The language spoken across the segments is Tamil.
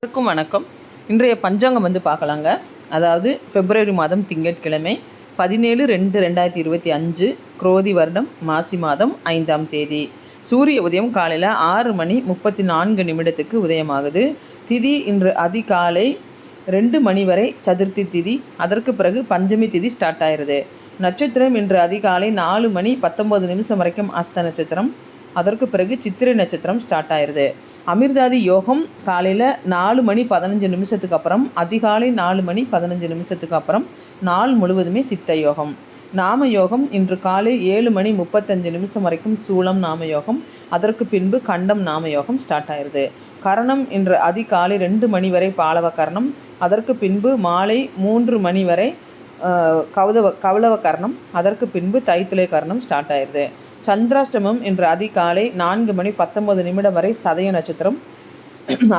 அனைவருக்கும் வணக்கம். இன்றைய பஞ்சாங்கம் வந்து பார்க்கலாங்க. அதாவது பிப்ரவரி மாதம் திங்கட்கிழமை பதினேழு ரெண்டு ரெண்டாயிரத்தி இருபத்தி அஞ்சு குரோதி வருடம் மாசி மாதம் ஐந்தாம் தேதி. சூரிய உதயம் காலையில் ஆறு மணி முப்பத்தி நான்கு நிமிடத்துக்கு உதயமாகுது. திதி இன்று அதிகாலை ரெண்டு மணி வரை சதுர்த்தி திதி. அதற்கு பிறகு பஞ்சமி திதி ஸ்டார்ட் ஆயிடுது நட்சத்திரம் இன்று அதிகாலை நாலு மணி பத்தொம்பது நிமிஷம் வரைக்கும் அஸ்த நட்சத்திரம். அதற்கு பிறகு சித்திரை நட்சத்திரம் ஸ்டார்ட் ஆயிருது. அமிர்தாதி யோகம் காலையில் நாலு மணி பதினஞ்சு நிமிஷத்துக்கு அப்புறம் அதிகாலை நாலு மணி பதினஞ்சு நிமிஷத்துக்கு அப்புறம் நாள் முழுவதுமே சித்த யோகம். நாம யோகம் இன்று காலை ஏழு மணி முப்பத்தஞ்சு நிமிஷம் வரைக்கும் சூளம் நாம யோகம் அதற்கு பின்பு கண்டம் நாம யோகம் ஸ்டார்ட் ஆயிருது. கரணம் இன்று அதிகாலை ரெண்டு மணி வரை பாலவ கரணம் அதற்கு பின்பு மாலை மூன்று மணி வரை கவுதவ கௌதவ கௌளவ கரணம் அதற்கு பின்பு தைத்துளை கரணம் ஸ்டார்ட் ஆயிருது. சந்திராஷ்டமம் இன்று அதிகாலை நான்கு மணி பத்தொன்பது நிமிடம் வரை சதய நட்சத்திரம்.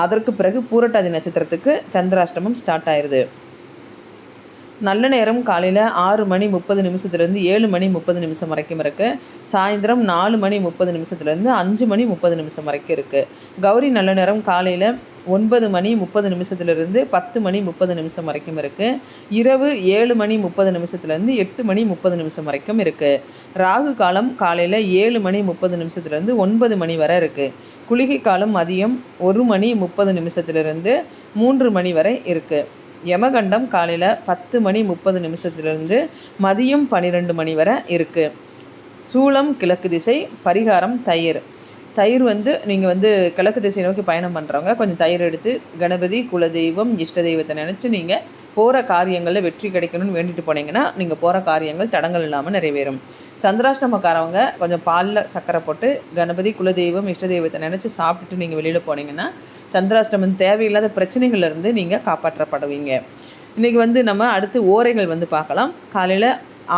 அதற்கு பிறகு பூரட்டாதி நட்சத்திரத்துக்கு சந்திராஷ்டமம் ஸ்டார்ட் ஆயிருது நல்ல நேரம் காலையில் ஆறு மணி முப்பது நிமிஷத்துலேருந்து ஏழு மணி முப்பது நிமிஷம் வரைக்கும் இருக்குது சாயந்தரம் நாலு மணி முப்பது நிமிஷத்துலேருந்து அஞ்சு மணி முப்பது நிமிஷம் வரைக்கும் இருக்குது கௌரி நல்ல நேரம் காலையில் ஒன்பது மணி முப்பது நிமிஷத்துலேருந்து பத்து மணி முப்பது நிமிஷம் வரைக்கும் இருக்குது இரவு ஏழு மணி முப்பது நிமிஷத்துலேருந்து எட்டு மணி முப்பது நிமிஷம் வரைக்கும் இருக்குது ராகு காலம் காலையில் ஏழு மணி முப்பது நிமிஷத்துலேருந்து ஒன்பது மணி வரை இருக்குது குளிகை காலம் மதியம் ஒரு மணி முப்பது நிமிஷத்துலேருந்து மூன்று மணி வரை இருக்குது யமகண்டம் காலையில் பத்து மணி முப்பது நிமிஷத்துலேருந்து மதியம் பன்னிரெண்டு மணி வரை இருக்குது சூளம் கிழக்கு திசை பரிகாரம் தயிர். தயிர் வந்து நீங்கள் வந்து கிழக்கு திசை நோக்கி பயணம் பண்ணுறவங்க கொஞ்சம் தயிர் எடுத்து கணபதி குலதெய்வம் இஷ்ட தெய்வத்தை நினச்சி நீங்கள் போகிற காரியங்களில் வெற்றி கிடைக்கணும்னு வேண்டிட்டு போனீங்கன்னா நீங்கள் போகிற காரியங்கள் தடங்கள் இல்லாமல் நிறைவேறும். சந்திராஷ்டமக்காரவங்க கொஞ்சம் பாலில் சக்கரை போட்டு கணபதி குலதெய்வம் இஷ்ட தெய்வத்தை நினச்சி சாப்பிட்டுட்டு நீங்கள் வெளியில் போனீங்கன்னா சந்திராஷ்டமம் தேவையில்லாத பிரச்சனைகள்லேருந்து நீங்கள் காப்பாற்றப்படுவீங்க. இன்றைக்கி வந்து நம்ம அடுத்து ஓரைகள் வந்து பார்க்கலாம். காலையில்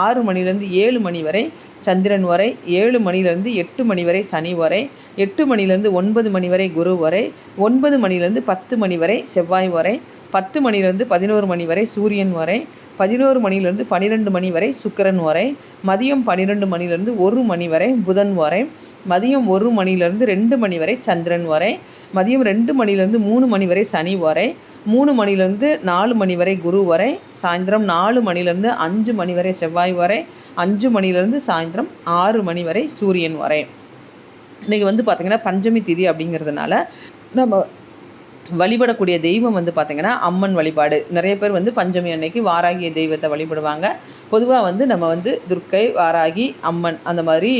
ஆறு மணிலேருந்து ஏழு மணி வரை சந்திரன் வரை ஏழு மணிலேருந்து எட்டு மணி வரை சனி வரை எட்டு மணிலேருந்து ஒன்பது மணி வரை குரு வரை ஒன்பது மணிலேருந்து பத்து மணி வரை செவ்வாய் வரை பத்து மணிலேருந்து பதினோரு மணி வரை சூரியன் வரை பதினோரு மணிலேருந்து பன்னிரெண்டு மணி வரை சுக்கிரன் வரை மதியம் பன்னிரெண்டு மணிலேருந்து ஒரு மணி வரை புதன் வரை மதியம் ஒரு மணிலேருந்து ரெண்டு மணி வரை சந்திரன் வரை மதியம் ரெண்டு மணிலேருந்து மூணு மணி வரை சனி வரை மூணு மணிலேருந்து நாலு மணி வரை குரு வரை சாயந்தரம் நாலு மணிலேருந்து அஞ்சு மணி வரை செவ்வாய் வரை அஞ்சு மணிலேருந்து சாயந்தரம் ஆறு மணி வரை சூரியன் வரை. இன்றைக்கி வந்து பார்த்திங்கன்னா பஞ்சமி திதி அப்படிங்கிறதுனால நம்ம வழிபடக்கூடிய தெய்வம் வந்து பார்த்திங்கன்னா அம்மன் வழிபாடு. நிறைய பேர் வந்து பஞ்சமி அன்னைக்கு வாராகிய தெய்வத்தை வழிபடுவாங்க. பொதுவாக வந்து நம்ம வந்து துர்க்கை வாராகி அம்மன் அந்த மாதிரி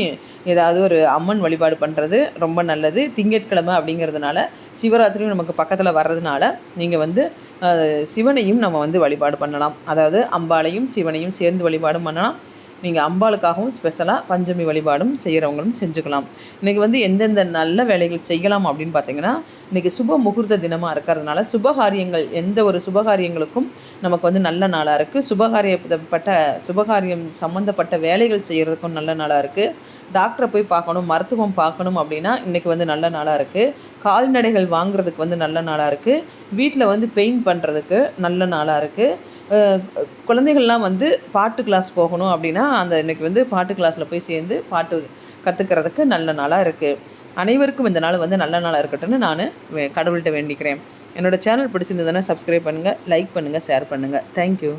ஏதாவது ஒரு அம்மன் வழிபாடு பண்ணுறது ரொம்ப நல்லது. திங்கட்கிழமை அப்படிங்கிறதுனால சிவராத்திரியும் நமக்கு பக்கத்தில் வர்றதுனால நீங்கள் வந்து சிவனையும் நம்ம வந்து வழிபாடு பண்ணலாம். அதாவது அம்பாளையும் சிவனையும் சேர்ந்து வழிபாடும் பண்ணலாம். நீங்கள் அம்பாளுக்காகவும் ஸ்பெஷலாக பஞ்சமி வழிபாடும் செய்கிறவங்களும் செஞ்சுக்கலாம். இன்றைக்கி வந்து எந்தெந்த நல்ல வேலைகள் செய்யலாம் அப்படின்னு பார்த்தீங்கன்னா இன்றைக்கி சுப முகூர்த்த தினமாக இருக்கிறதுனால சுபகாரியங்கள் எந்த ஒரு சுபகாரியங்களுக்கும் நமக்கு வந்து நல்ல நாளாக இருக்குது சுபகாரியப்பட்ட சுபகாரியம் சம்மந்தப்பட்ட வேலைகள் செய்கிறதுக்கும் நல்ல நாளாக இருக்குது டாக்டரை போய் பார்க்கணும் மருத்துவம் பார்க்கணும் அப்படின்னா இன்றைக்கி வந்து நல்ல நாளாக இருக்குது கால்நடைகள் வாங்குறதுக்கு வந்து நல்ல நாளாக இருக்குது வீட்டில் வந்து பெயிண்ட் பண்ணுறதுக்கு நல்ல நாளாக இருக்குது குழந்தைகள்லாம் வந்து பாட்டு கிளாஸ் போகணும் அப்படின்னா அந்த இன்றைக்கி வந்து பாட்டு கிளாஸில் போய் சேர்ந்து பாட்டு கற்றுக்கிறதுக்கு நல்ல நாளாக இருக்குது அனைவருக்கும் இந்த நாள் வந்து நல்ல நாளாக இருக்கட்டும்னு நான் கடவுள்கிட்ட வேண்டிக்கிறேன். என்னோட சேனல் பிடிச்சிருந்ததுன்னா சப்ஸ்கிரைப் பண்ணுங்கள் லைக் பண்ணுங்கள் ஷேர் பண்ணுங்கள் தேங்க்யூ